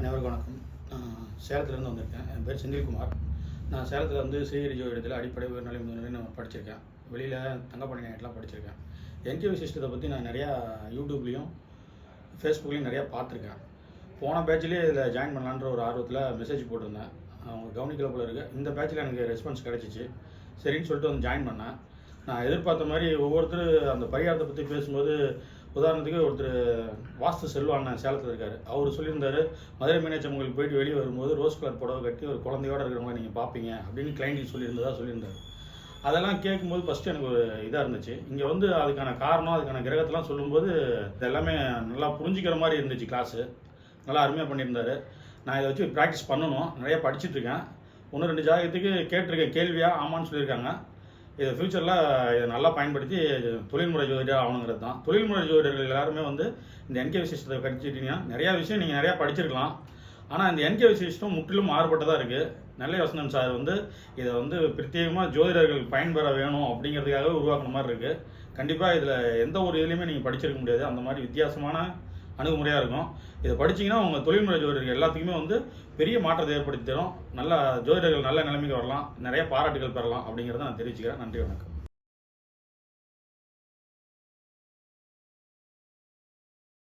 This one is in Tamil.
அனைவருக்கும் வணக்கம். நான் சேலத்துலேருந்து வந்திருக்கேன். என் பேர் செந்தில்குமார். நான் சேலத்தில் வந்து ஸ்ரீகிரி இடத்துல அடிப்படை உயர்நிலை முதல்நிலை நான் படிச்சிருக்கேன். வெளியில் தங்கப்பணி நேரத்தில் படிச்சிருக்கேன். என்டிவி சிஸ்டத்தை பற்றி நான் நிறையா யூடியூப்லேயும் ஃபேஸ்புக்லேயும் நிறையா பார்த்துருக்கேன். போன பேட்ச்லேயே இதில் ஜாயின் பண்ணலான்ற ஒரு ஆர்வத்தில் மெசேஜ் போட்டிருந்தேன். அவங்க கவனிக்கல போல இருக்குது இந்த பேட்ச்சில் எனக்கு ரெஸ்பான்ஸ் கிடச்சிச்சு. சரின்னு சொல்லிட்டு வந்து ஜாயின் பண்ணேன். நான் எதிர்பார்த்த மாதிரி ஒவ்வொருத்தர் அந்த பரிகாரத்தை பற்றி பேசும்போது உதாரணத்துக்கு ஒருத்தர் வாஸ்து செல்வாண்ணன் சேலத்தில் இருக்கார். அவர் சொல்லியிருந்தாரு மதுரை மீனாட்சி அம்மங்களுக்கு போயிட்டு வெளியே வரும்போது ரோஸ் கலர் புடவை கட்டி ஒரு குழந்தையோட இருக்கிற மாதிரி நீங்கள் பார்ப்பீங்க அப்படின்னு கிளைண்ட்டுக்கு சொல்லியிருந்ததா சொல்லியிருந்தார். அதெல்லாம் கேட்கும்போது ஃபஸ்ட்டு எனக்கு ஒரு இதாக இருந்துச்சு. இங்கே வந்து அதுக்கான காரணம் அதுக்கான கிரகத்தெல்லாம் சொல்லும்போது இது எல்லாமே நல்லா புரிஞ்சுக்கிற மாதிரி இருந்துச்சு கிளாஸு நல்லா அருமையாக பண்ணியிருந்தார். நான் இதை வச்சு ப்ராக்டிஸ் பண்ணணும். நிறைய படிச்சுட்ருக்கேன் ஒன்று ரெண்டு ஜாதகத்துக்கு கேட்டிருக்கேன். கேள்வியாக ஆமான்னு சொல்லியிருக்காங்க. இதை ஃப்யூச்சரில் இதை நல்லா பயன்படுத்தி தொழில்முறை ஜோதிடர் ஆகணுங்கிறது தான். தொழில்முறை ஜோதிடர்கள் எல்லாருமே வந்து இந்த என்கே சிஸ்டத்தை கடிச்சிட்டிங்கன்னா நிறையா விஷயம் நீங்கள் நிறையா படிச்சிருக்கலாம். ஆனால் இந்த என்கே விசிஷ்டம் முற்றிலும் மாறுபட்டதாக இருக்குது நல்ல வசந்தன் சார். வந்து இதை வந்து பிரத்யேகமாக ஜோதிடர்கள் பயன்பெற வேணும் அப்படிங்கிறதுக்காக உருவாக்குன மாதிரி இருக்குது கண்டிப்பாக இதில் எந்த ஒரு இதுலையுமே நீங்கள் படிச்சிருக்க முடியாது. அந்த மாதிரி வித்தியாசமான அணுகுமுறையாக இருக்கும். இதை படிச்சீங்கன்னா உங்கள் தொழில்முறை ஜோதிடர்கள் எல்லாத்துக்குமே வந்து பெரிய மாற்றத்தை ஏற்படுத்தி தரும். நல்ல ஜோதிடர்கள் நல்ல நிலைமைக்கு வரலாம். நிறைய பாராட்டுகள் பெறலாம் அப்படிங்கிறத நான் தெரிவிச்சுக்கிறேன். நன்றி வணக்கம்.